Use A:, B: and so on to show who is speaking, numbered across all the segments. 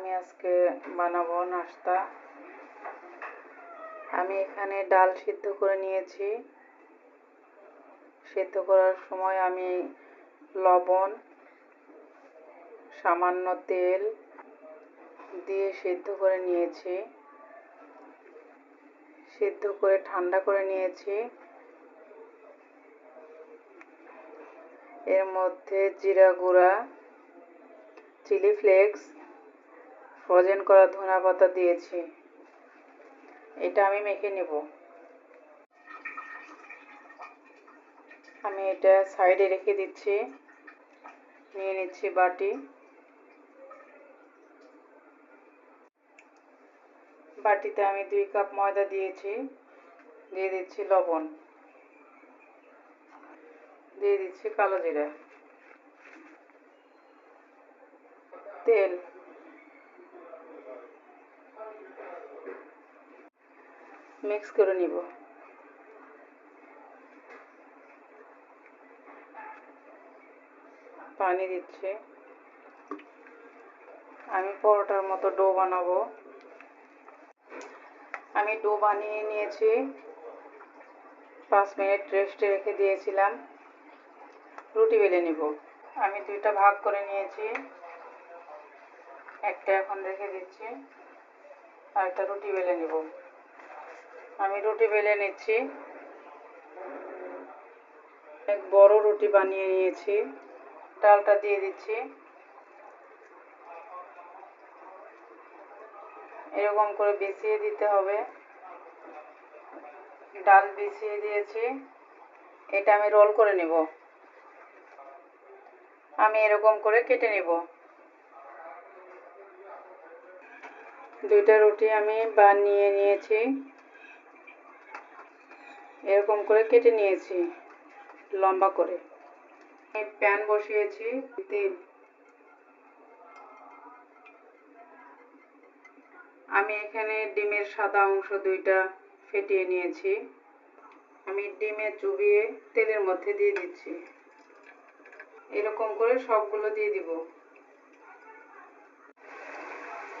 A: আমি আজকে বানাবো নাস্তা। আমি এখানে ডাল সিদ্ধ করে নিয়েছি। সিদ্ধ করার সময় আমি লবণ, সামান্য তেল দিয়ে সিদ্ধ করে নিয়েছি। সিদ্ধ করে ঠান্ডা করে নিয়েছি। এর মধ্যে জিরা গুঁড়া, চিলি ফ্লেক্স ফ্রোজেন করা ধনা পাতা দিয়েছি। এটা আমি মেখে নেব। আমি এটা সাইডে রেখে দিচ্ছি। নিয়ে নিচ্ছি বাটি। বাটিতে আমি দুই কাপ ময়দা দিয়েছি। দিয়ে দিচ্ছি লবণ। দিয়ে দিচ্ছি কালো জিরা। তেল। মিক্স করে নিব। পানি দিচ্ছি। আমি পরোটার মতো ডো বানাবো। আমি ডো বানিয়ে নিয়েছি। পাঁচ মিনিট রেস্টে রেখে দিয়েছিলাম। রুটি বেলে নিব। আমি দুইটা ভাগ করে নিয়েছি। একটা এখন রেখে দিচ্ছি। আর একটা রুটি বেলে নিব। আমি রুটি বেলে নিচ্ছি। এক বড় রুটি বানিয়ে নিয়েছি। ডালটা দিয়ে দিচ্ছি। এরকম করে বিছিয়ে দিতে হবে। ডাল বিছিয়ে দিয়েছি। এটা আমি রোল করে নেব। আমি এরকম করে কেটে নেব। দুইটা রুটি আমি বানিয়ে নিয়েছি। এরকম করে কেটে নিয়েছি, লম্বা করে। প্যান বসিয়েছি, তেল। আমি এখানে ডিমের সাদা অংশ দুইটা ফেটিয়ে নিয়েছি। আমি ডিমে চুবিয়ে তেলের মধ্যে দিয়ে দিচ্ছি। এরকম করে সবগুলো দিয়ে দিব।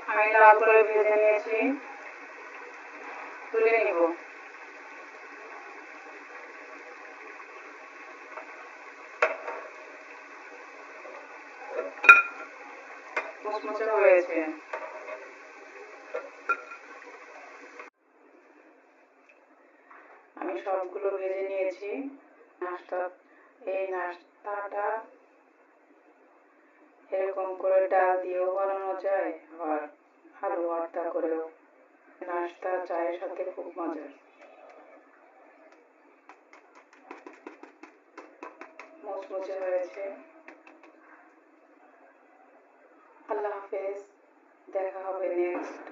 A: আমি লাল করে ভেজে নিয়েছি। তুলে নিব। মুচমুচে হয়েছে আমি সবগুলো ভেজে নিয়েছি। নাস্তা, এই নাস্তাটা এরকম করে ডাল দিয়েও বানানো যায়, আবার আলু ভর্তা করেও। নাস্তা চায়ের সাথে খুব মজার। মুচমুচে হয়েছে। আল্লাহ হাফেজ। দেখা হবে নেক্সট